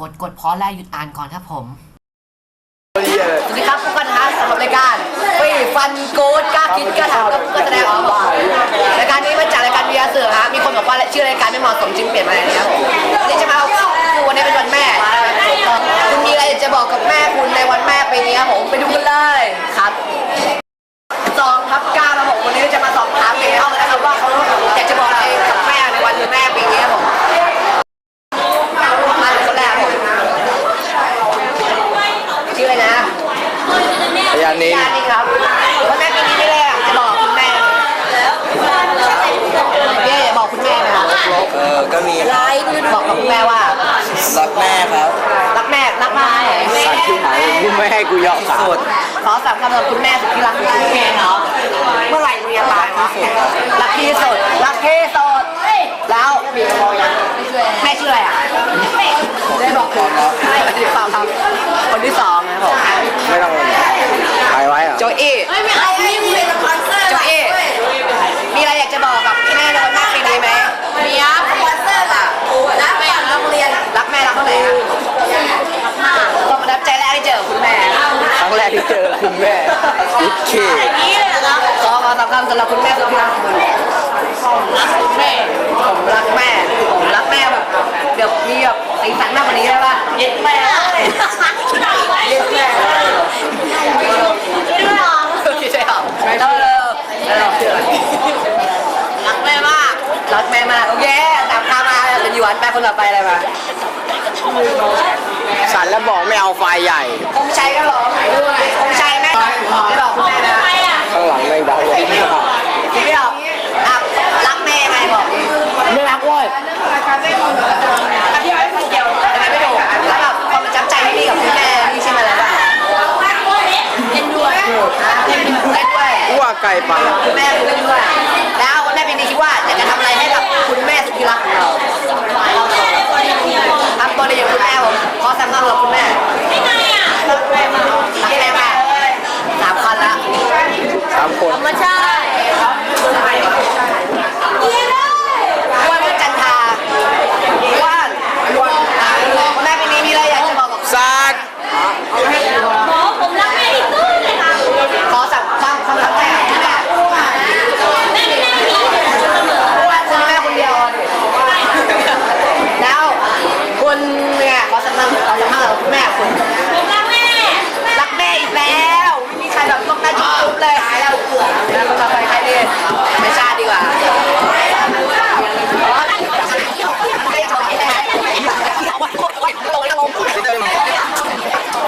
กดพอสและหยุดอ่านก่อนครับผมเหี้ยสวัสดีครับพบกันนะฮะสำหรับรายการฟีฟันโกดกล้าคิดกล้าทำก็ก็แสดงออกรายการนี้มาจากรายการวิทยาเสือฮะมีคนบอกว่าชื่อรายการไม่เหมาะสมจึงเปลี่ยนมาอย่างนี้ครับวันนี้จะมาเอาคือวันนี้เป็นวันแม่คุณมีอะไรจะบอกกับแม่คุณในวันแม่ปีนี้ครับผมไปดูกันเลยครับสองครับเก้าครับผมวันนี้จะมาสอบถามเด็กในห้องนะครับว่าเขาอยากจะบอกอะไรกับแม่ในวันแม่ปีนี้ครับผมมาถึงคนแรกครับผมชื่ออะไรนะ พยานิน ยานี่ครับวันแม่ปีนี้ไม่ได้อยากจะบอกคุณแม่เย่บอกคุณแม่นะครับ เออ ก็มี ไลฟ์บอกกับคุณแม่ว่า รักแม่ครับ รักแม่รักแม่ สัตว์ที่หายกูไม่ ให้กูยอมสุดขอสามคำกับคุณแม่สุดที่รักของคุณแม่เนาะเมื่อไหร่มึงจะตายวะรักที่สุดรักที่สุดแล้วแม่ชื่ออะไรอะได้บอกคุณฟังครับคนที่สองนะครับผมไม่ต้องไปไว้เหรอโจอี้ไม่ไม่เอาไม่คุยกับคอนเสิร์ตโจอี้มีอะไรอยากจะบอกกับแม่ในวันแม่ปีนี้ไหม มีอะคอนเสิร์ตอะนะไปโรงเรียน รักแม่รักเท่าไหร่อะความประทับใจแรกที่เจอคุณแม่ ครั้งแรกที่เจอคุณแม่อิเค นี่เลยเหรอ ขอขอสำคัญสำหรับคุณแม่สุดที่รักของคุณ แม่ ผมรักแม่ ผมรักแม่แบบเดี๋ยวมีแบบสีสันมากกว่านี้ได้ป่ะ เย็ดแม่เลยเย็ดแม่ดูหรอคิดใช่หรอไม่ต้องเลยแล้วเชื่อรักแม่มากรักแม่มากโอเคตามตามาเป็นยูวันไปคนต่อไปอะไรมาสันแล้วบอกไม่เอาไฟใหญ่องค์ชัยก็ร้ององค์ชัยแม่ไม่บอกคุณแม่นะข้างหลังไม่ดังเลยไม่ออกอะรักแม่ไงบอกดิ ไม่รักเว้ย ทำไมไม่ถูกแล้วแบบความประทับใจที่มีกับคุณแม่นี่ใช่ไหมล่ะ เล่นด้วย เล่นด้วย กลไปคุณแม่คุณเล่นด้วยแล้วคุณแม่ปีนี้คิดว่าอยากจะทำอะไรให้กับคุณแม่สุดที่รักของเราทำตัวดีอย่างคุณแม่ผมขอสำคัญกับคุณแม่ ไม่ไงอะ รักแม่มากรักแม่มากสามคันละ สามคน ธรรมชาติเยี่ยมเลย ว่านจันทาว่านคุณแม่ปีนี้มีอะไรอยากจะบอกกับ สัตว์ หมอผมรักแม่ที่สุดเลยค่ะ ขอสั่งความความรักแม่คุณแม่ แม่แม่มี คุณแม่คนเดียวแล้วคุณเนี่ยขอสำคัญขอสำคัญกับคุณแม่คุณ ผมรักแม่ รักแม่อีกแล้วไม่มีใครแบบต้องหน้าจุ๊บเลยหายแล้วแล้วคนต่อไปใครดีไม่ชาดีกว่า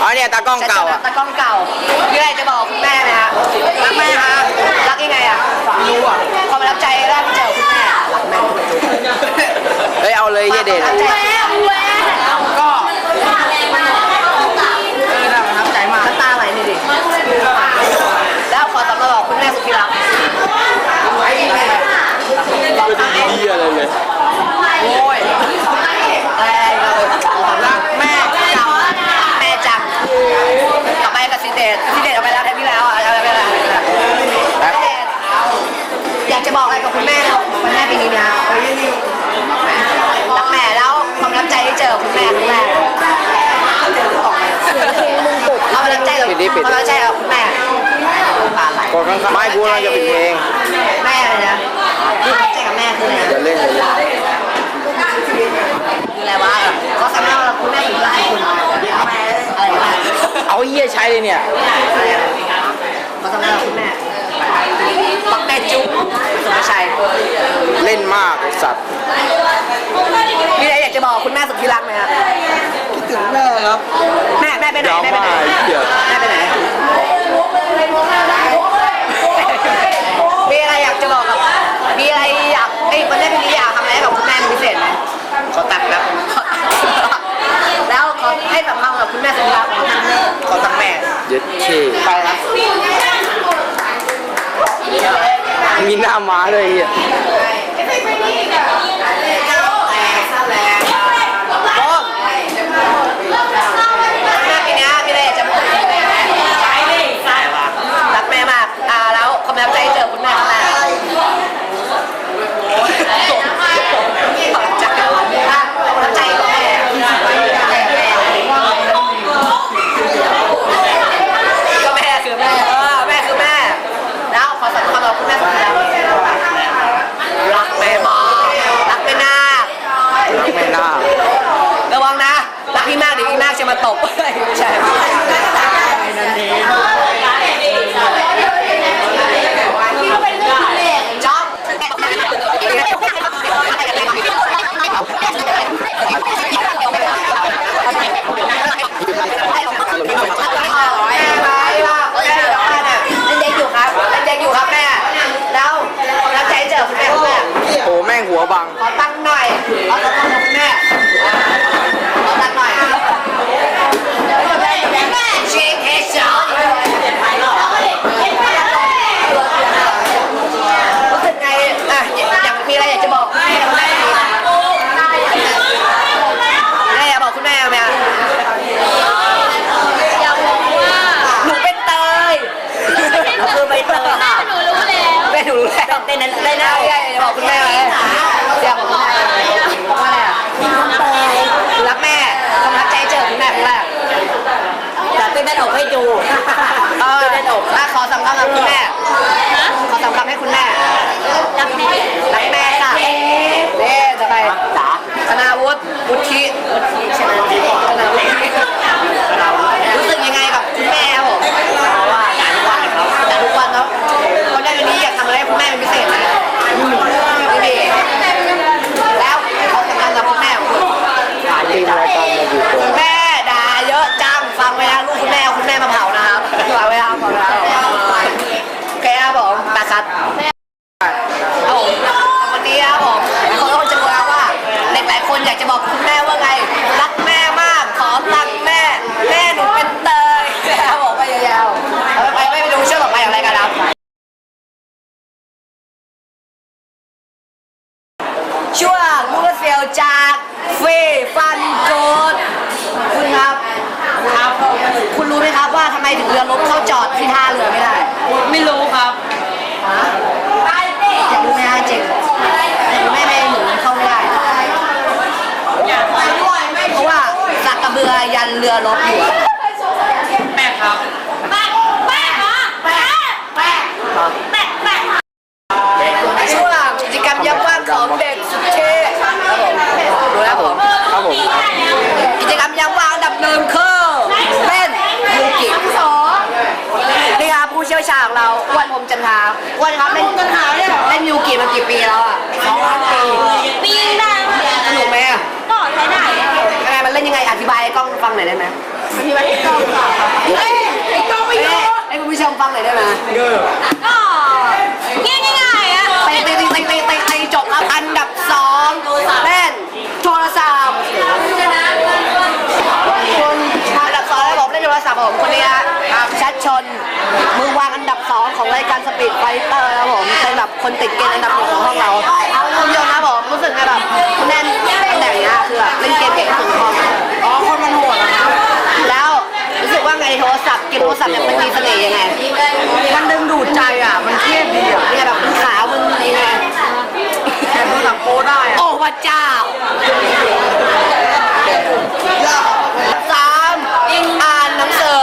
อ๋อเนี่ยตากล้องเก่าอะ ตากล้องเก่ามีอะไรจะบอกคุณแม่ไหมฮะรักแม่ฮะรักยังไงอะรู้อะความประทับใจแรกที่เจอคุณแม่รักแม่ เฮ้ยเอาเลยเหี้ยเด่น ประทับใจ แม่แม่ ก็เออน่าประทับใจมากน้ำตาไหลนี่ดิแล้วขอสำหรับคุณแม่สุดที่รักบอกทางเอง เหี้ยอะไรเลย โอ้ยแรงเลยรักแม่จังแม่จังต่อไปกับซีเดตซีเดตเอาไปแล้วแทนที่แล้วอะเอาไปแล้วอยากจะบอกอะไรกับคุณแม่คุณแม่ปีนี้นะรักแม่แล้วความรับใจที่เจอคุณแม่ครั้งแรกเอาประทับ ใจกับความประทับใจกับคุณแม่กดข้างๆไม่กูกำลังจะปิดเพลง แม่เลยนะที่ประทับใจกับแม่คืออะไรจะเล่นเลยคืออะไรวะก็สำหรับคุณแม่ถึงรักคุณอะไรวะเอาเหี้ยใช้เลยเนี่ย ก็สำหรับคุณแม่ปักแม่จุ๊บสุภาชัยเล่นมากไอ้สัตว์มีอะไรอยากจะบอกคุณแม่สุดที่รักไหมครับคิดถึงแม่ครับ แม่แม่ไปไหนแม่ไปไหนเดี๋ยว แม่ไปไหนมีอะไรอยากจะบอกกับมีอะไรอยากไอ้วันแม่ปีนี้อยากทำอะไรให้กับคุณแม่เป็นพิเศษไหมขอตัดนะแล้วขอให้ สัมภาษณ์กับคุณแม่สุดที่รักขอตั้งแม่ขอตั้งแม่เย็ดเคไปครับมีหน้าม้าด้วยไอ้เหี้ย โอ้แม่ปีนี้มีอะไรอยากจะบอกคุณแม่ไหมรักแม่มาก อ่า แล้วความประทับใจที่เจอคุณแม่ครั้งแรกขอบใจอะความประทับใจกับแม่ เอออะขอสำคัญกับคุณแม่ ขอสำคัญให้คุณแม่ รักแม่ รักแม่ค่ะนี่จะไปจ๋าธนาวุฒิวุฒิใช่ไหมธนาวุฒิรู้สึกยังไงกับคุณแม่ครับผมว่าด่าทุกวันครับด่าทุกวันเนาะคนได้วันนี้อยากทำอะไรให้คุณแม่เป็นพิเศษไหมไม่มีแล้วขอสำคัญกับคุณแม่ของคุณ ทีมรายการมาอยู่ตัว คุณแม่ด่าเยอะจังฟังไว้นะลูกคุณแม่เอาคุณแม่มาเผานะครับฟังไว้ครับฟังไว้ครับโอเคครับผมตาคัดครับผมวันนี้ครับผมคนก็คงจะรู้แล้วว่าเด็กหลากจะบอกคุณแม่ว่าไง รักแม่มาก ขอตังค์แม่ แม่หนูเป็นเตยนะครับผมไปยาวๆเอาไปไปไปดูช่วงต่อไปของรายการครับช่วงมูเซียวจากเฟฟันโกดคุณครับครับ คุณรู้ไหมครับว่าทำไมถึงเรือรบเข้าจอดที่ท่าเรือไม่ได้ ไม่รู้ครับ ฮะอยากรู้ไหมฮะจริงคุณแม่ไม่หนุนเข้าไม่ได้เพราะว่าสักกระเบือยันเรือรบอยู่อะแม่ครับแม่แม่เหรอแม่แม่แม่แม่ช่วงกิจกรรมยามว่างของเด็กสุดเท่ครับผมรู้แล้วผมครับผมครับกิจกรรมยามว่างอันดับหนึ่งคือเล่นยูกินี่ครับผู้เชี่ยวชาญของเราอ้วนผมจันทราอ้วนครับเล่นเล่นยูกิมากี่ปีแล้วอะสองล้านปี ปีนได้ไหม สนุกไหมอะ ก็ใช้ได้ ยังไงมันเล่นยังไงอธิบายให้กล้องฟังหน่อยได้ไหมอธิบายให้กล้องฟังไอ้กล้องไม่รู้ให้คุณผู้ชมฟังหน่อยได้ไหมก็ง่ายง่ายๆอะตีตีตีตีตีตีจบแล้วอันดับสองเล่นโทรศัพท์คนอันดับสองแล้วผมเล่นโทรศัพท์ผมคนนี้ครับชัดชนมือวางอันดับสองของรายการสปีดไฟเตอร์ครับผมเป็นแบบคนติดเกมอันดับหนึ่งของห้องเราเอาคุณผู้ชมนะผมรู้สึกไงแบบคุณแน่นตำแหน่งเนี้ยคือแบบเล่นเกมเก่งที่สุดในห้องอ๋อคนมันโหดนะครับแล้วรู้สึกว่าไงในโทร ศัพท์เกมโทรศัพท์เนี่ยมันมีเสน่ห์ยังไง มันดึงดูดใจอะ มันเทียบดีอะเนี่ยแบบมันขาวมันนี่ไงแค่ดูหนังโป๊ได้โอ้พระเจ้าสามอิงอ่านหนังสือ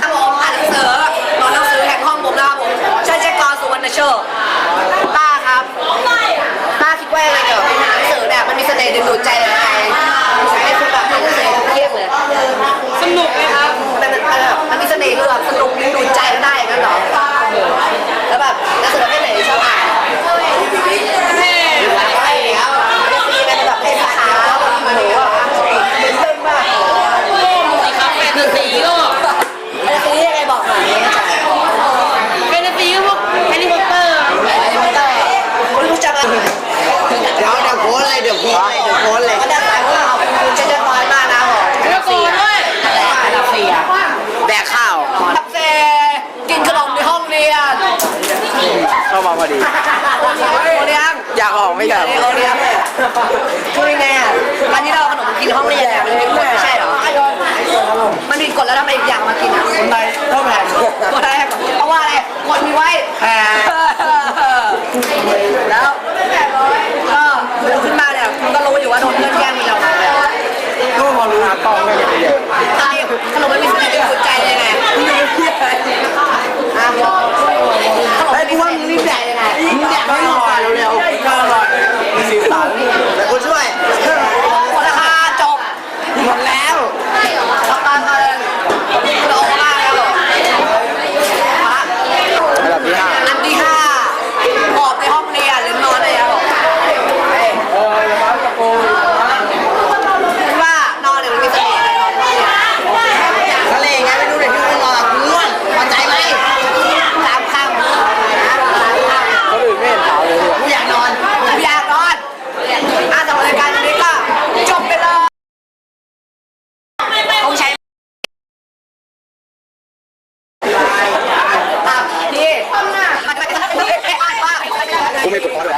ครับผมอ่านหนังสือตอนหนังสือแห่งห้องผมนะครับผมชัยเจกรสุวรรณโชคต้าครับต้าคิดว่ายังไงเกี่ยวกับหนังสือเนี่ยมันมีเสน่ห์ดึงดูดใจยังไงให้คุณแบบอ่านหนังสือเทียบเลย สนุกไหมครับ มันมันมันแบบมันมีเสน่ห์คือแบบสนุกดึงดูดใจได้อย่างนั้นเหรอ แล้วแบบหนังสือประเภทไหนที่ชอบอ่าน แม่ อะไรอย่างเงี้ยมันจะมีเป็นแบบให้ขาแบบโอ้โหอะเป็นเรื่องมาก สิครับแฟนตาซีก็ มันจะซื้อยังไงบอกหน่อยไม่เข้าใจ แฟนตาซีก็พวกแฮร์รี่พอตเตอร์ คุณรู้จักไหม เดี๋ยวเดี๋ยวโพสเลยเดี๋ยวโพสเลยเดี๋ยวโพสเลย ก็ได้แต่ว่าขอบคุณเจเจพอยมากนะผม แล้วก็ด้วย อันดับสี่อะ แดกข้าว อันดับสี่กินขนมในห้องเรียน เข้ามาพอดี โอเลี้ยง อยากออกไม่อยากโอเลี้ยงเลยคือยังไงอะวันนี้เราเอาขนมกินห้องเรียนเนี่ยมันมีกฎไม่ใช่เหรอมันมีกฎแล้วทำไมอยากมากินอะคนไทยต้องแผนกฎอะไรเพราะว่าอะไรกฎมีไว้แผนแล้วก็ขึ้นมาเนี่ยมันก็รู้อยู่ว่าโดนเพื่อนแย่งมันจะมาเลยก็พอรู้นะต้องไม่เป็นไรตอนนี้ขนมไม่มีสติเป็นหัวใจเลยไงอะขนมไม่มีสติเป็นหัวใจยังไง มึงอยากให้หน่อยเร็วๆก็อร่อยมีสีสันแต่กูช่วย หมดราคาจบ หมดแล้ว ราคาเงินโลมากแล้ว ระดับที่ห้า อันที่ห้าหอบในห้องเรียนหรือนอนอะไรอย่างเงี้ย เอออย่ามาตะโกน คิดว่านอนเนี่ยมันมีเสน่ห์อะไรนอนเนี่ย ทะเลไงไม่ดูเด็กที่มันนอนง่วงพอใจไหม สามคำ คนอื่นไม่เห็นขาวเลยกูอยากนอน ผมอยากนอนอะสำหรับรายการนี้ก็จบไปเลยคงใช้ อ่